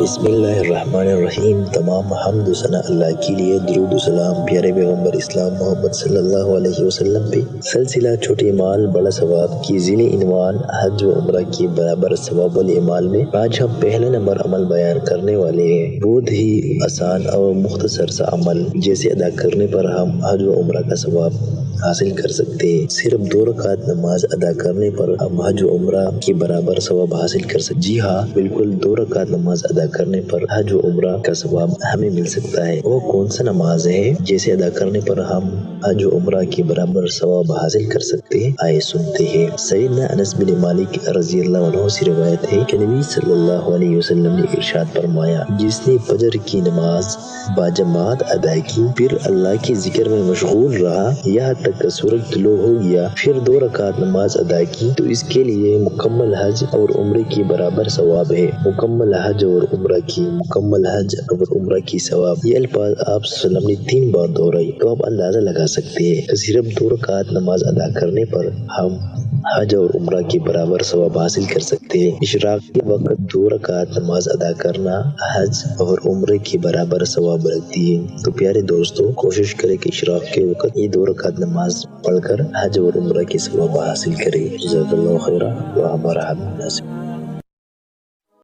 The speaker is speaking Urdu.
بسم اللہ الرحمن الرحیم۔ تمام حمد و ثنا اللہ کے لیے درود و سلام۔ پیارے پیغمبر اسلام محمد صلی اللہ علیہ وسلم پہ۔ سلسلہ چھوٹے مال، بڑا ثواب کی ذیلی عنوان، حج و عمرہ کی برابر ثواب العمال میں آج ہم پہلے نمبر عمل بیان کرنے والے ہیں۔ بہت ہی آسان اور مختصر سا عمل، جیسے ادا کرنے پر ہم حج و عمرہ کا ثواب حاصل کر سکتے ہیں۔ صرف دو رکعت نماز ادا کرنے پر ہم حج و عمرہ کے برابر ثواب حاصل کر سکتے جی ہاں بالکل دو رکعت نماز ادا کرنے پر حج و عمرہ کا ثواب ہمیں مل سکتا ہے۔ وہ کون سا نماز ہے جیسے ادا کرنے پر ہم حج و عمرہ کے برابر ثواب حاصل کر سکتے ہیں؟ آئے سنتے ہیں۔ سیدنا انس بن مالک رضی اللہ عنہ سے روایت ہے کہ نبی صلی اللہ علیہ وسلم نے ارشاد فرمایا، جس نے فجر کی نماز باجماعت ادا کی، پھر اللہ کے ذکر میں مشغول رہا، یہاں تک کہ سورج طلوع ہو گیا، پھر دو رکعت نماز ادا کی، تو اس کے لیے مکمل حج اور عمرے کی برابر ثواب ہے۔ مکمل حج اور عمرہ کی مکمل حج اور عمرہ کی ثواب یہ الفاظ آپ وسلم نے تین بار دہرائی تو آپ اندازہ لگا سکتے ہیں صرف دو رکعت نماز ادا کرنے پر ہم حج اور عمرہ کے برابر ثواب حاصل کر سکتے ہیں۔ اشراق کے وقت دو رکعت نماز ادا کرنا حج اور عمرے کے برابر ثواب رکھتی ہے۔ تو پیارے دوستو، کوشش کرے کہ اشراق کے وقت یہ دو رکعت نماز پڑھ کر حج اور عمرہ کے ثواب حاصل کرے جزاک اللہ خیرہ و ہمارا حد